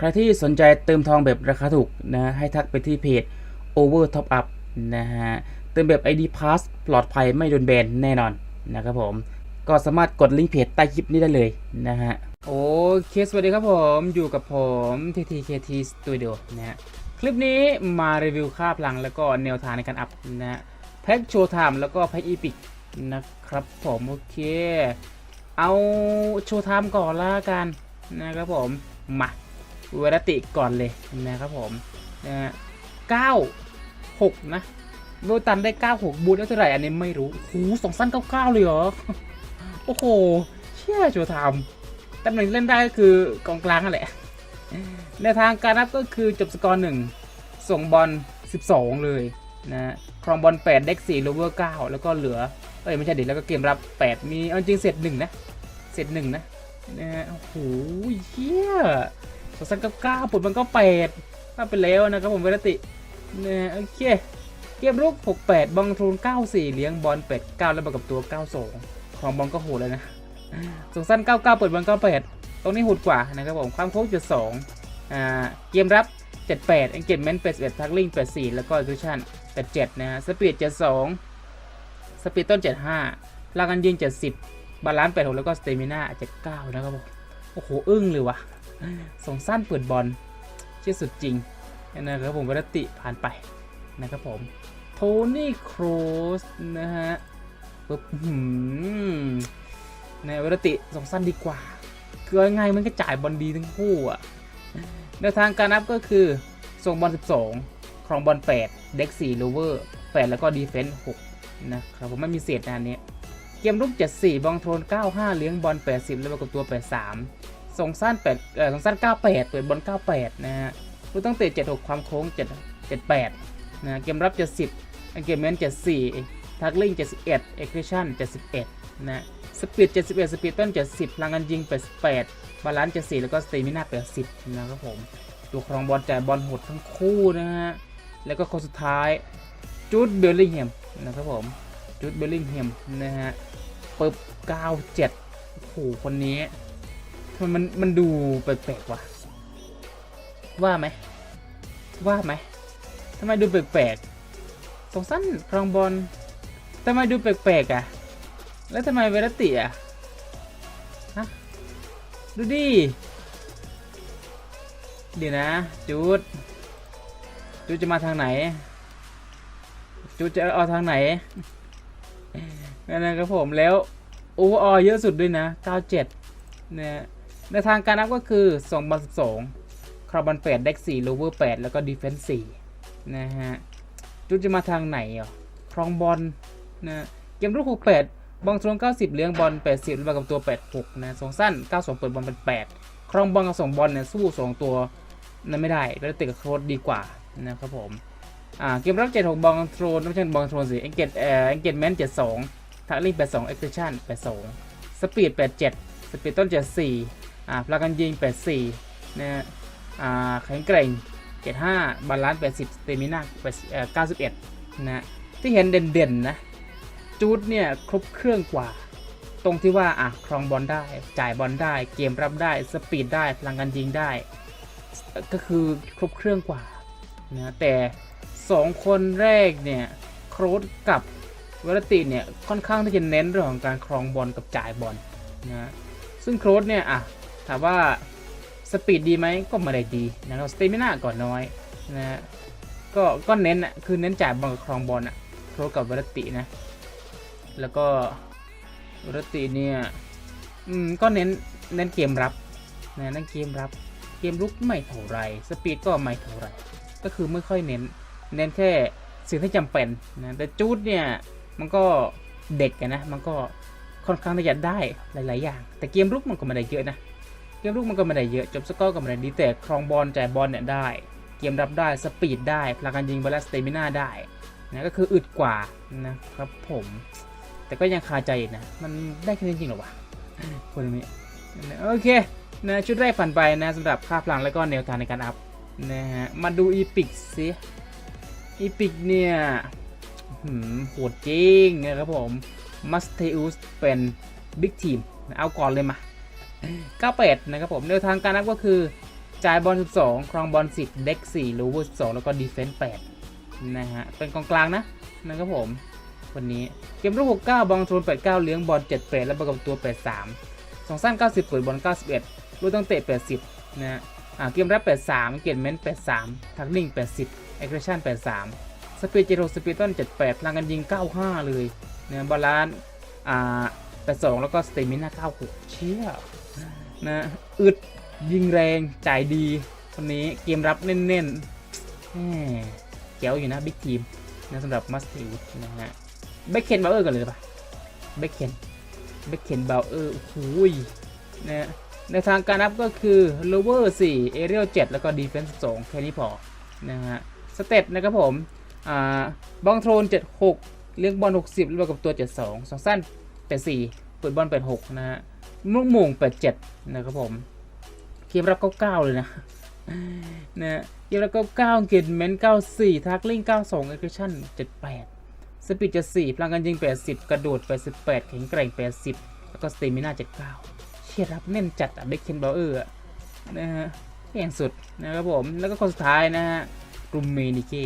ใครที่สนใจเติมทองแบบราคาถูกนะฮะให้ทักไปที่เพจ Over Top Up นะฮะเติมแบบ ID Pass ปลอดภัยไม่โดนแบนแน่นอนนะครับผม ก็สามารถกดลิงก์เพจใต้คลิปนี้ได้เลยนะฮะโอเคสวัสดีครับผมอยู่กับผม TTKT Studio นะฮะคลิปนี้มารีวิวค่าพลังแล้วก็แนวทางในการอัพนะฮะแพ็กโชว์ไทม์แล้วก็แพ็กอีพิกนะครับผมโอเค เอาโชว์ไทม์ก่อนละกันนะครับผมมา เวรติก่อนเลยนะครับผมนะฮะเก้าหกนะโบตันได้เก้าหกบูทได้เท่าไหร่อันนี้ไม่รู้โอ้โหสองสั้นเก้าเก้าเลยเหรอ โอ้โห เชี่ยโชว์ทม์ตำแหน่งเล่นได้ก็คือกองกลางนั่นแหละ ในทางการนับก็คือจบสกอร์หนึ่งส่งบอล 12 เลยนะครองบอล 8 เด็ก4โลเวอร์ 9 แล้วก็เหลือ เอ้ย ไม่ใช่ดิแล้วก็เกมรับ 8 มีเอาจริงเสร็จหนึ่งนะ เสร็จหนึ่งนะนะฮะโอ้โหเฮีย สองสันกับเก้าผลมันก็แปดถ้าไปแล้วนะครับผมเวลตินะฮะโอเค เกมรุก68บังทูน 94 เลี้ยงบอล8 9 แล้วบวกกับตัว 92ครองบอลก็โหดเลยนะสองสั้น 99 เปิดบอล98 ตรงนี้โหดกว่านะครับผม ความโค้งจุดสองอ่า เกมรับ 78 engagement 81 tackling 84 แล้วก็ execution 87 นะฮะ speed 72 speed ต้น 75ลากันยิง70 บาลานซ์86 แล้วก็ stamina 79 นะครับผม โอ้โห อึ้งเลยว่ะ สองสั้นเปิดบอลชี่ยสุดจริงนะครับผมวรติผ่านไปนะครับผม โทนี่โครสนะฮะปึ๊บหืมในวรติสองสั้นดีกว่า คือยังไงมันก็จ่ายบอลดีทั้งคู่อะแนวทางการนับก็คือ ส่งบอล 12 ครองบอล 8 เด็ก4โลเวอร์ 8 แล้วก็ดีเฟนส์6นะครับผมไม่มีเศษนะอันนี้ เกมรุก 74 บองโทน 95 เลี้ยงบอล 80 แล้วประกบตัว 83 ส่งสั้น8เอ่อส่งสั้น98เปิดบอล98นะฮะลูกตั้งเตะ76ความโค้ง7 78นะเกมรับ70อังเกมเมนต์74ทักลิง71เอ็กซ์ชั่น71นะสปีด71สปีดต้น70พลังการยิง88บาลานซ์74แล้วก็สเตมินา80นะครับผมตัวครองบอลแจ่บอลโหดทั้งคู่นะฮะแล้วก็คนสุดท้ายจูดเบลลิงแฮมนะครับผมจูดเบลลิงแฮมนะฮะปึ๊บ97โอ้โหคนนี้ ทำไมมันมันดูแปลกๆว่ะ ว่าไหม ว่าไหมทำไมดูแปลกๆสงสั้นครองบอลทำไมดูแปลกๆอะ แล้วทำไมเวรติอะฮะดูดิเดี๋ยวนะจูดจูดจะมาทางไหนจูดจะเอาทางไหนนั่นนะครับผมแล้วโอเวอร์ออเยอะสุดด้วยนะ 97เนี่ย ในทางการนับก็คือ2บอล12ครอบอล8เด็ก4โลเวอร์ 8 แล้วก็ดีเฟนส์4นะฮะจูดจะมาทางไหนอะครองบอลนะเกมรุก68บอลทรง 90 เลี้ยงบอล 80แล้วกับตัว 86 นะสองสั้น 92 เปิดบอลเป็น 8 ครองบอลกับส่งบอลเนี่ยสู้สองตัวนั้นไม่ได้แล้วติดกับโครดดีกว่านะครับผมอ่าเกมรับ 76 บอลโทรนไม่ใช่บอลโทรนสิเอ็งเกตเอ่อเอ็งเกตแมน72ทักลิง82เอ็กซ์ชั่น82สปีด87สปีดต้น74 อ่าพลังกันยิง 84นะฮะอ่าแข็งแกร่ง 75 บาลานซ์80สเตมินาเอ่อ91นะฮะที่เห็นเด่นๆนะจูดเนี่ยครบเครื่องกว่า ตรงที่ว่าอะครองบอลได้ จ่ายบอลได้ เกมรับได้สปีดได้พลังการยิงได้ ก็คือครบเครื่องกว่านะแต่สองคนแรกเนี่ยโครสกับเวลติเนี่ยค่อนข้างที่จะเน้นเรื่องของการครองบอลกับจ่ายบอลนะซึ่งโครสเนี่ยอะ ถามว่าสปีดดีไหมก็ไม่ได้ดีนะครับสเตมินาก่อนน้อยนะฮะก็ก็เน้นอะคือเน้นจ่ายบอลครองบอลอะโครกับเวลตินะ แล้วก็วรติเนี่ยอืมก็เน้นเน้นเกมรับนะเน้นเกมรับเกมลุกไม่เท่าไรสปีดก็ไม่เท่าไรก็คือไม่ค่อยเน้นเน้นแค่สิ่งที่จำเป็นนะแต่จูดเนี่ยมันก็เด็กนะมันก็ค่อนข้างที่จะได้หลาย ๆ อย่าง แต่เกมลุกมันก็ไม่ได้เยอะนะ เกมลุกมันก็ไม่ได้เยอะ จบสกอร์ก็ไม่ได้ดีแต่ครองบอลจ่ายบอลเนี่ยได้ เกมรับได้สปีดได้พลังการยิงบอลและสเตมิน่าได้นะก็คืออึดกว่านะครับผม แต่ก็ยังคาใจนะ มันได้แค่นี้จริงหรอวะคนนี้โอเคนะชุดแรกผ่านไปนะสำหรับค่าพลังแล้วก็แนวทางในการอัพนะฮะมาดูอีพิกสิอีพิกเนี่ยโหดจริงนะครับผมมัสเทอุสเป็นบิ๊กทีมเอาก่อนเลยมา 98 นะครับผมแนวทางการนับก็คือจ่ายบอล 12 ครองบอล 10 เด็ก 4 ลูเวอร์12 แล้วก็ดีเฟนส์8นะฮะ เป็นกองกลางนะนะครับผมคนนี้เกมรุก69 บอลโทน89 เลี้ยงบอล7 8แล้วประกอบตัว 83สองสั้น 90 เปิดบอล 91 ลูกตั้งเตะ 80 นะฮะอ่าเกมรับ83 เกมเมนต์83 ทักลิง80เอ็กเ s ชั่น 83 สปีดเจโรสปีดต้น 78พลังกันยิง 95 เลยเนะบาลานซ์อ่า82 แล้วก็สเตมิน่า96 เชี่ย นะอึดยิงแรงจ่ายดีคนนี้เกมรับเน้นๆแหมเจ๋วอยู่นะบิ๊กทีมนะสำหรับมัสติวนะฮะเบคเคนบาเออร์กันเลยปะเบคเคนเบคเคนบาเออร์โอ้โหยนะในทางการนับก็คือ lower 4 aerial 7แล้วก็ defense 2แค่นี้พอนะฮะสเตตนะครับผมอ่าบองโทรน 76 เลี้ยงบอล 60แล้วกับตัว 72สองสั้น84เปิดบอล86นะฮะ มุกโมง87นะครับผม เกมรับ99เก้าเลยนะนะเกมรับ99เกมเมนต์94ทักลิง92เอ็กซ์ชั่น78สปีด74พลังกันยิง80กระโดด88แปดแข็งแกร่ง80แล้วก็สเตมิน่า79เก้าเชียรับแน่นจัดอะเบคเคนเบาเออร์นะฮะเก่งสุดนะครับผม แล้วก็คนสุดท้ายนะฮะกรุมเมนิเก้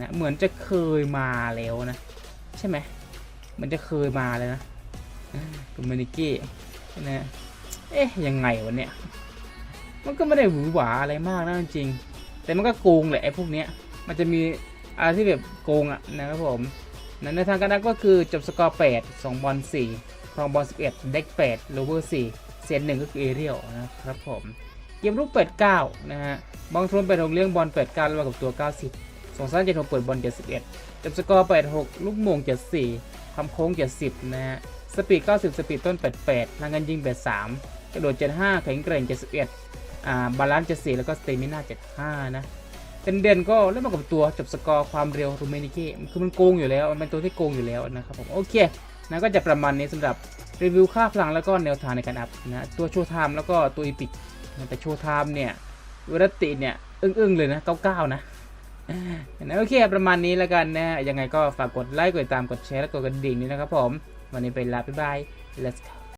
นะเหมือนจะเคยมาแล้วนะ ใช่ไหมมือนจะเคยมาเลยนะกรุมเมนิเก้ นะเอ๊ะยังไงวะเนี่ย มันก็ไม่ได้หวือหวาอะไรมากนะจริง แต่มันก็โกงแหละไอ้พวกเนี้ย มันจะมีอะไรที่แบบโกงอะนะครับผมนั้นในทางการนับก็คือจบสกอร์ 8 2 บอล4ครองบอล 11 เด็ก 8 โลเวอร์ 4 เซนหนึ่งก็คือเอเรียลนะครับผมเกมรูป 89 นะฮะบองทรนไปลงเลี้ยงบอล 89แล้วกับตัว 90สองสั้นเจ็ดหกเปิดบอล 71จบสกอร์ 86 ลูกโมง 74ทำโค้ง 70 นะฮะ สปีด 90 สปีดต้น 88พลังงานยิง 83 กระโดด 75 แข็งแกร่ง 71 อ่า บาลานซ์ 74 แล้วก็สเตมิน่า 75 นะเป็นเด่นก็เล่นมากับตัวจบสกอร์ความเร็วรูเมนิเก้คือมันโกงอยู่แล้ว มันเป็นตัวที่โกงอยู่แล้วนะครับผม โอเค นะก็จะประมาณนี้สำหรับรีวิวค่าพลังแล้วก็แนวทางในการอัพนะ ตัวโชว์ไทม์แล้วก็ตัวอีพิกแต่โชว์ไทม์เนี่ยเวลาติเนี่ยอึ้งๆเลยนะ 99 นะนะโอเค ประมาณนี้แล้วกันนะ ยังไงก็ฝากกดไลค์ กดติดตาม กดแชร์ และกดกระดิ่งนี้นะครับผม วันนี้ไปลาบ๊ายบาย let's go